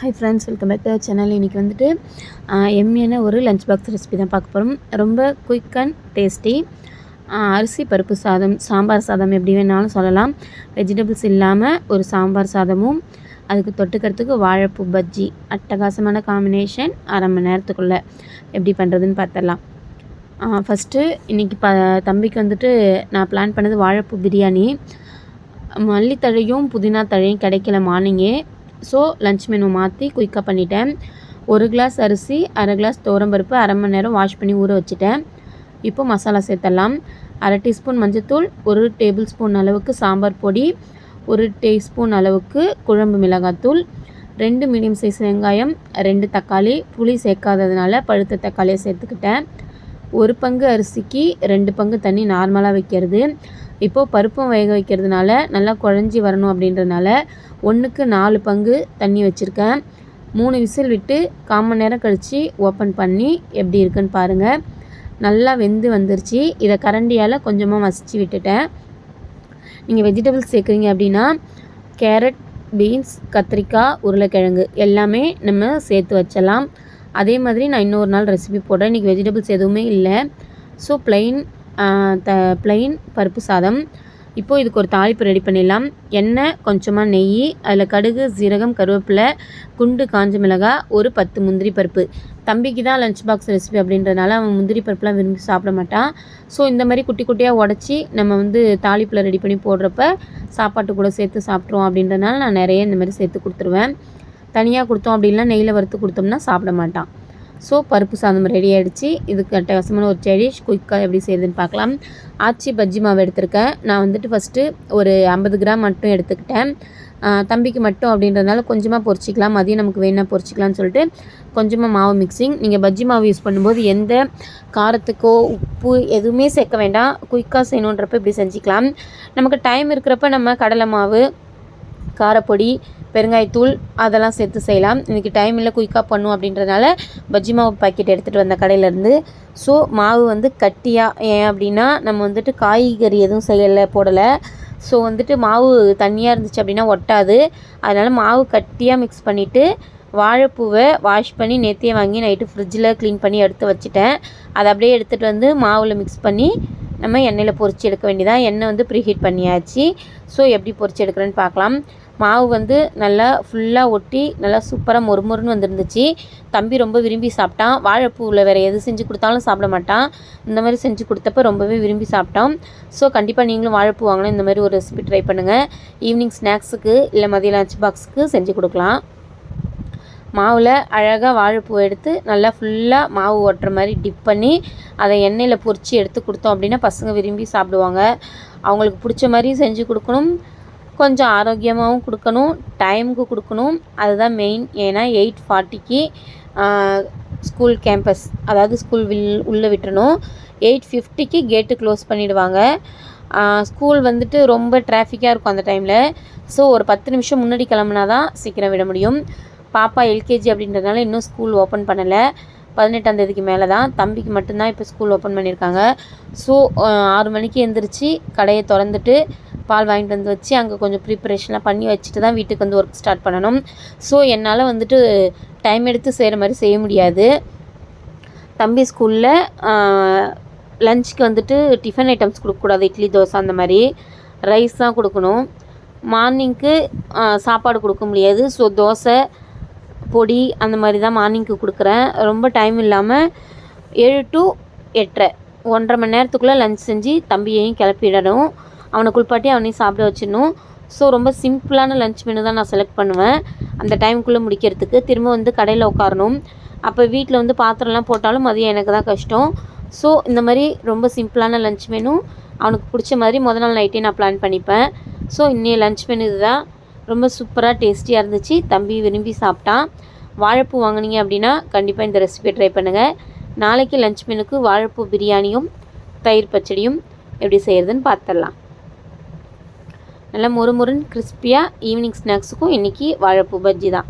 Hi friends welcome back to channel இன்றைக்கி வந்துட்டு எம்மியான ஒரு லஞ்ச் பாக்ஸ் ரெசிபி தான் பார்க்க போகிறோம் ரொம்ப குயிக் அண்ட் டேஸ்டி அரிசி பருப்பு சாதம் சாம்பார் சாதம் எப்படி வேணாலும் சொல்லலாம். வெஜிடபிள்ஸ் இல்லாமல் ஒரு சாம்பார் சாதமும் அதுக்கு தொட்டுக்கிறதுக்கு வாழைப்பூ பஜ்ஜி அட்டகாசமான காம்பினேஷன் அரை மணி நேரத்துக்குள்ளே எப்படி பண்ணுறதுன்னு பார்த்துடலாம். ஃபஸ்ட்டு இன்றைக்கி ப தம்பிக்கு வந்துட்டு நான் பிளான் பண்ணது வாழைப்பூ பிரியாணி. மல்லித்தழையும் புதினா தழையும் கிடைக்கல மார்னிங்கே ஸோ லன்ச் மெனு மாற்றி குயிக்காக பண்ணிட்டேன். ஒரு கிளாஸ் அரிசி அரை கிளாஸ் பருப்பு அரை மணி நேரம் வாஷ் பண்ணி ஊற வச்சுட்டேன். இப்போ மசாலா சேர்த்தலாம். அரை டீஸ்பூன் மஞ்சத்தூள் ஒரு டேபிள் ஸ்பூன் அளவுக்கு சாம்பார் பொடி ஒரு டீஸ்பூன் அளவுக்கு குழம்பு மிளகாத்தூள் ரெண்டு மீடியம் சைஸ் வெங்காயம் ரெண்டு தக்காளி புளி சேர்க்காததுனால பழுத்த தக்காளியை சேர்த்துக்கிட்டேன். ஒரு பங்கு அரிசிக்கு ரெண்டு பங்கு தண்ணி நார்மலாக வைக்கிறது. இப்போது பருப்பும் வேக வைக்கிறதுனால நல்லா குழஞ்சி வரணும் அப்படின்றதுனால ஒன்றுக்கு நாலு பங்கு தண்ணி வச்சுருக்கேன். மூணு விசில் விட்டு காமன் நேரம் கழித்து ஓப்பன் பண்ணி எப்படி இருக்குன்னு பாருங்கள் நல்லா வெந்து வந்துருச்சு. இதை கரண்டியால் கொஞ்சமாக மசிச்சு விட்டுட்டேன். நீங்கள் வெஜிடபிள்ஸ் சேர்க்குறீங்க அப்படின்னா கேரட் பீன்ஸ் கத்திரிக்காய் உருளைக்கிழங்கு எல்லாமே நம்ம சேர்த்து வச்சலாம். அதே மாதிரி நான் இன்னொரு நாள் ரெசிபி போடுறேன். இன்றைக்கி வெஜிடபிள்ஸ் எதுவுமே இல்லை. ஸோ ப்ளைன் த ப்ளைன் பருப்பு சாதம். இப்போது இதுக்கு ஒரு தாளிப்பு ரெடி பண்ணிடலாம். எண்ணெய் கொஞ்சமாக நெய் அதில் கடுகு சீரகம் கருவேப்பிலை குண்டு காஞ்ச மிளகாய் ஒரு பத்து முந்திரி பருப்பு. தம்பிக்கு தான் லஞ்ச் பாக்ஸ் ரெசிபி அப்படின்றதுனால அவன் முந்திரி பருப்புலாம் விரும்பி சாப்பிட மாட்டான். ஸோ இந்த மாதிரி குட்டி குட்டியாக உடச்சி நம்ம வந்து தாளிப்பில் ரெடி பண்ணி போடுறப்ப சாப்பாட்டு கூட சேர்த்து சாப்பிட்ருவோம் அப்படின்றனால நான் நிறைய இந்த மாதிரி சேர்த்து கொடுத்துருவேன். தனியாக கொடுத்தோம் அப்படின்னா நெய்யில் வறுத்து கொடுத்தோம்னா சாப்பிட மாட்டான். ஸோ பருப்பு சாதம் ரெடி ஆகிடுச்சு இதுக்கு அட்டகாசமான ஒரு செடிஷ் குயிக்காக எப்படி செய்யுதுன்னு பார்க்கலாம். ஆச்சி பஜ்ஜி மாவு எடுத்திருக்கேன். நான் வந்துட்டு ஃபஸ்ட்டு ஒரு ஐம்பது கிராம் மட்டும் எடுத்துக்கிட்டேன். தம்பிக்கு மட்டும் அப்படின்றதுனால கொஞ்சமாக பொரிச்சிக்கலாம் மதியம் நமக்கு வேணால் பொரிச்சிக்கலாம்னு சொல்லிட்டு கொஞ்சமாக மாவு மிக்சிங் நீங்கள் பஜ்ஜி மாவு யூஸ் பண்ணும்போது எந்த காரத்துக்கோ உப்பு எதுவுமே சேர்க்க வேண்டாம். குயிக்காக செய்யணுன்றப்ப இப்படி செஞ்சுக்கலாம். நமக்கு டைம் இருக்கிறப்ப நம்ம கடலை மாவு காரப்பொடி பெருங்காயத்தூள் அதெல்லாம் சேர்த்து செய்யலாம். இன்றைக்கி டைம் இல்லை குயிக்காக பண்ணும் அப்படின்றதுனால பஜ்ஜி மாவு பாக்கெட் எடுத்துகிட்டு வந்த கடையிலேருந்து. ஸோ மாவு வந்து கட்டியாக ஏன் அப்படின்னா நம்ம வந்துட்டு காய்கறி எதுவும் செய்யலை போடலை. ஸோ வந்துட்டு மாவு தண்ணியாக இருந்துச்சு அப்படின்னா ஒட்டாது. அதனால் மாவு கட்டியாக மிக்ஸ் பண்ணிவிட்டு வாழைப்பூவை வாஷ் பண்ணி நேத்தியே வாங்கி நைட்டு ஃப்ரிட்ஜில் க்ளீன் பண்ணி எடுத்து வச்சுட்டேன். அதை அப்படியே எடுத்துகிட்டு வந்து மாவில் மிக்ஸ் பண்ணி நம்ம எண்ணெயில் பொறிச்சு எடுக்க வேண்டியதான் எண்ணெய் வந்து ப்ரீஹீட் பண்ணியாச்சு. ஸோ எப்படி பொறிச்சு எடுக்கிறேன்னு பார்க்கலாம். மாவு வந்து நல்லா ஃபுல்லாக ஒட்டி நல்லா சூப்பராக மொறுமொறுன்னு வந்துருந்துச்சு. தம்பி ரொம்ப விரும்பி சாப்பிட்டான். வாழைப்பூவில் வேறு எது செஞ்சு கொடுத்தாலும் சாப்பிட மாட்டான். இந்த மாதிரி செஞ்சு கொடுத்தப்ப ரொம்பவே விரும்பி சாப்பிட்டான். ஸோ கண்டிப்பாக நீங்களும் வாழைப்பூ வாங்கினா இந்த மாதிரி ஒரு ரெசிபி ட்ரை பண்ணுங்கள் ஈவினிங் ஸ்நாக்ஸுக்கு இல்லை மதிய லஞ்ச் பாக்ஸுக்கு செஞ்சு கொடுக்கலாம். மாவில் அழகாக வாழைப்பூ எடுத்து நல்லா ஃபுல்லாக மாவு ஓட்டுற மாதிரி டிப் பண்ணி அதை எண்ணெயில் பொறிச்சு எடுத்து கொடுத்தோம் அப்படின்னா பசங்க விரும்பி சாப்பிடுவாங்க. அவங்களுக்கு பிடிச்ச மாதிரி செஞ்சு கொடுக்கணும். கொஞ்சம் ஆரோக்கியமாகவும் கொடுக்கணும் டைமுக்கு கொடுக்கணும். அதுதான் மெயின் ஏன்னா எயிட் ஃபார்ட்டிக்கு ஸ்கூல் கேம்பஸ் அதாவது ஸ்கூல் வில் உள்ளே விட்டுறணும். எயிட் ஃபிஃப்டிக்கு கேட்டு க்ளோஸ் பண்ணிவிடுவாங்க ஸ்கூல் வந்துட்டு ரொம்ப டிராஃபிக்காக இருக்கும் அந்த டைமில் ஸோ ஒரு பத்து நிமிஷம் முன்னாடி கிளம்புனா தான் சீக்கிரம் விட முடியும். பாப்பா எல்கேஜி அப்படின்றதுனால இன்னும் ஸ்கூல் ஓப்பன் பண்ணலை. பதினெட்டாம் தேதிக்கு மேலே தான். தம்பிக்கு மட்டும்தான் இப்போ ஸ்கூல் ஓப்பன் பண்ணியிருக்காங்க ஸோ ஆறு மணிக்கு எழுந்திரிச்சு கடையை திறந்துட்டு பால் வாங்கிட்டு வந்து வச்சு அங்கே கொஞ்சம் ப்ரிப்பரேஷன்லாம் பண்ணி வச்சுட்டு தான் வீட்டுக்கு வந்து ஒர்க் ஸ்டார்ட் பண்ணணும். ஸோ என்னால் வந்துட்டு டைம் எடுத்து செய்கிற மாதிரி செய்ய முடியாது. தம்பி ஸ்கூலில் லஞ்சுக்கு வந்துட்டு டிஃபன் ஐட்டம்ஸ் கொடுக்கக்கூடாது. இட்லி தோசை அந்த மாதிரி. ரைஸ் தான் கொடுக்கணும். மார்னிங்க்கு சாப்பாடு கொடுக்க முடியாது. ஸோ தோசை பொடி அந்த மாதிரி தான் மார்னிங்க்கு கொடுக்குறேன். ரொம்ப டைம் இல்லாமல் ஏழு டு எட்டரை ஒன்றரை மணி நேரத்துக்குள்ளே லஞ்ச் செஞ்சு தம்பியையும் கிளப்பிடணும். அவனை குளிப்பாட்டி அவனையும் சாப்பிட வச்சிடணும். ஸோ ரொம்ப சிம்பிளான லஞ்ச் மெனு தான் நான் செலக்ட் பண்ணுவேன். அந்த டைமுக்குள்ளே முடிக்கிறதுக்கு. திரும்ப வந்து கடையில் உட்காரணும். அப்போ வீட்டில் வந்து பாத்திரம்லாம் போட்டாலும் மதியம் எனக்கு தான் கஷ்டம். ஸோ இந்த மாதிரி ரொம்ப சிம்பிளான லஞ்ச் மெனு அவனுக்கு பிடிச்ச மாதிரி முதல் நாள் நைட்டே நான் பிளான் பண்ணிப்பேன். ஸோ இன்னைய லஞ்ச் மெனு இதுதான். ரொம்ப சூப்பராக டேஸ்டியாக இருந்துச்சு. தம்பி விரும்பி சாப்பிட்டான். வாழைப்பூ வாங்கினீங்க அப்படின்னா கண்டிப்பாக இந்த ரெசிபியை ட்ரை பண்ணுங்கள் நாளைக்கு லஞ்ச் மெனுக்கு வாழைப்பூ பிரியாணியும் தயிர் பச்சடியும் எப்படி செய்கிறதுன்னு பார்த்துடலாம் நல்லா மொறு மொறுன்னு கிறிஸ்பியாக ஈவினிங் ஸ்நாக்ஸுக்கும் இன்றைக்கி வாழைப்பூ பஜ்ஜி தான்.